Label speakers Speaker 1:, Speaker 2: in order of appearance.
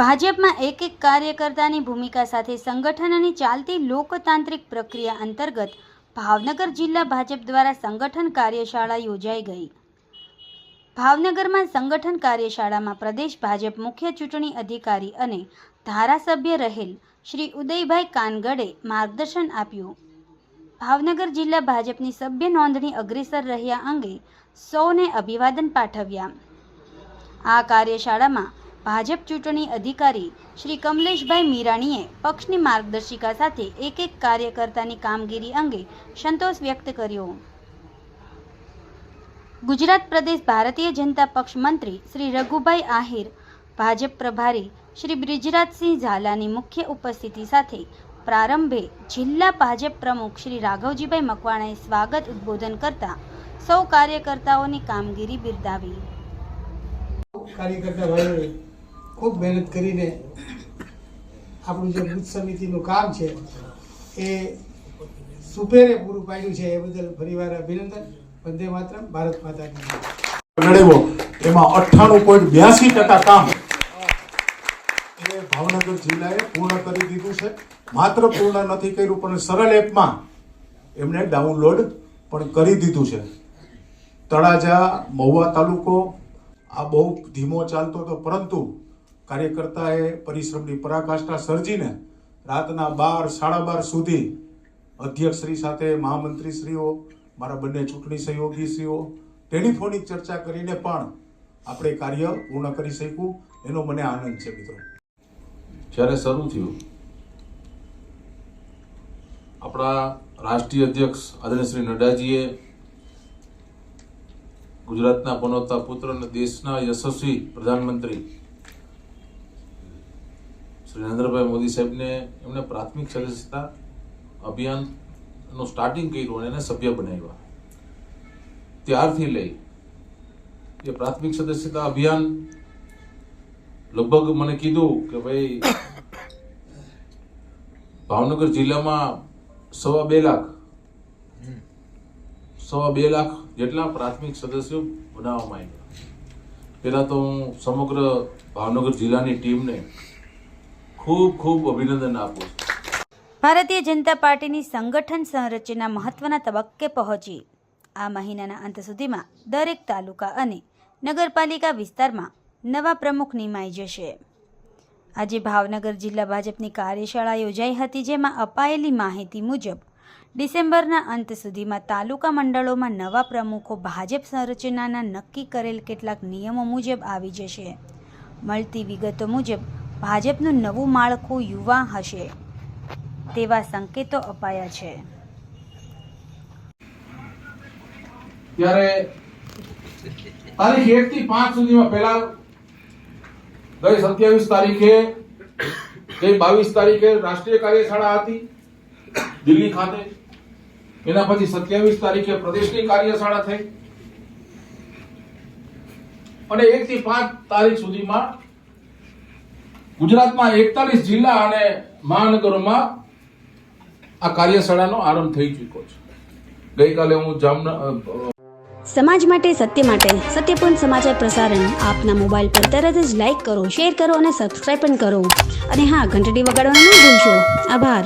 Speaker 1: ભાજપમાં એક એક કાર્યકર્તાની ભૂમિકા સાથે સંગઠનની ચાલતી લોકતાંત્રિક પ્રક્રિયા અંતર્ગત ભાવનગર જિલ્લા ભાજપ દ્વારા સંગઠન કાર્યશાળા યોજાઈ ગઈ. ભાવનગરમાં સંગઠન કાર્યશાળામાં પ્રદેશ ભાજપ મુખ્ય ચૂંટણી અધિકારી અને ધારાસભ્ય રહેલ શ્રી ઉદયભાઈ કાનગડે માર્ગદર્શન આપ્યું. ભાવનગર જિલ્લા ભાજપની સભ્ય નોંધણી અગ્રેસર રહ્યા અંગે સૌને અભિવાદન પાઠવ્યા. આ કાર્યશાળામાં ભાજપ ચૂંટણી અધિકારી શ્રી કમલેશભાઈ મીરાણીએ પક્ષની માર્ગદર્શિકા સાથે એક એક કાર્યકર્તાની કામગીરી અંગે સંતોષ વ્યક્ત કર્યો. ગુજરાત પ્રદેશ ભારતીય જનતા પક્ષ મંત્રી શ્રી રઘુભાઈ આહિર, ભાજપ પ્રભારી શ્રી બ્રિજરાજસિંહ ઝાલાની મુખ્ય ઉપસ્થિતિ સાથે પ્રારંભે જિલ્લા ભાજપ પ્રમુખ શ્રી રાઘવજીભાઈ મકવાણાએ સ્વાગત ઉદ્બોધન કરતા સૌ કાર્યકર્તાઓની કામગીરી બિરદાવી.
Speaker 2: કાર્યકર્તા ભાઈઓએ ખૂબ મહેનત કરીને આપણું જે બુથ સમિતિનું કામ છે, એ સુપેરે પૂરું પાડ્યું છે, એ બદલ ફરીવાર અભિનંદન. વંદે માતરમ, ભારત માતા
Speaker 3: લડેવો. એમાં અઠ્ઠાણું પોઈન્ટ બ્યાસી ટકા કામ. એ ભાવનગર જિલ્લાએ પૂર્ણ કરી દીધું છે. માત્ર પૂર્ણ નથી કર્યું, પણ સરળ એપમાં એમણે ડાઉનલોડ પણ કરી દીધું છે. તળાજા, મહુવા તાલુકો, આ બહુ ધીમો ચાલતો હતો, પરંતુ કાર્યકર્તાએ પરિશ્રમની પરાકાષ્ઠા સર્જીને રાતના બાર, સાડા બાર સુધી અધ્યક્ષશ્રી સાથે મહામંત્રીશ્રીઓ, મારા બંને ચૂંટણી સહયોગીશ્રીઓ, ટેલિફોનિક ચર્ચા કરીને પણ આપણે કાર્ય પૂર્ણ કરી શક્યું. એનો મને આનંદ છે, મિત્રો.
Speaker 4: જ્યારે શરૂ થયું, આપણા રાષ્ટ્રીય અધ્યક્ષ આદરણીય શ્રી નડ્ડાજીએ ગુજરાતના પનોતા પુત્ર અને દેશના યશસ્વી પ્રધાનમંત્રી શ્રી નરેન્દ્રભાઈ મોદી સાહેબને એમણે પ્રાથમિક સદસ્યતા અભિયાનનું સ્ટાર્ટિંગ કર્યું અને એને સભ્ય બનાવ્યા. ત્યારથી લઈ એ પ્રાથમિક સદસ્યતા અભિયાન લગભગ મને કીધું કે ભાઈ, ભાવનગર જિલ્લામાં સવા બે લાખ, સવા બે લાખ જેટલા પ્રાથમિક સદસ્યો બનાવવામાં આવ્યા. પહેલા તો હું સમગ્ર ભાવનગર જિલ્લાની ટીમને ખૂબ ખૂબ અભિનંદન આપું છું.
Speaker 1: ભારતીય જનતા પાર્ટીની સંગઠન સંરચના મહત્વના તબક્કે પહોંચી. આ મહિનાના અંત સુધીમાં દરેક તાલુકા અને નગરપાલિકા વિસ્તારમાં નવા પ્રમુખ નિમાઈ જશે. આજે ભાવનગર જિલ્લા ભાજપની કાર્યશાળા યોજાઈ હતી, જેમાં અપાયેલી માહિતી મુજબ ડિસેમ્બરના અંત સુધીમાં તાલુકા મંડળોમાં નવા પ્રમુખો ભાજપ સંરચનાના નક્કી કરેલ કેટલાક નિયમો મુજબ આવી જશે. મળતી વિગતો મુજબ ભાજપનું નવું માળખું યુવા હશે તેવા સંકેતો અપાયા છે.
Speaker 4: ત્યારે તારીખ એક થી પાંચ સુધીમાં પહેલા ગઈ સત્યાવીસ તારીખે ગઈ બાવીસ તારીખે રાષ્ટ્રીય કાર્યશાળા હતી, દિલ્હી ખાતે. એના પછી સત્યાવીસ તારીખે પ્રદેશની કાર્યશાળા થઈ. અને એક થી પાંચ તારીખ સુધીમાં ગુજરાતમાં એકતાલીસ જિલ્લા અને મહાનગરોમાં આ કાર્યશાળાનો આરંભ થઈ ચૂક્યો છે. ગઈકાલે હું જામનગર
Speaker 5: સમાજ માટે સત્ય માટે સત્યપૂર્ણ સમાચાર પ્રસારણ આપના મોબાઈલ પર તરત જ લાઈક કરો, શેર કરો અને સબસ્ક્રાઈબ પણ કરો. અને હા, ઘંટડી વગાડવાનું ન ભૂલશો. આભાર.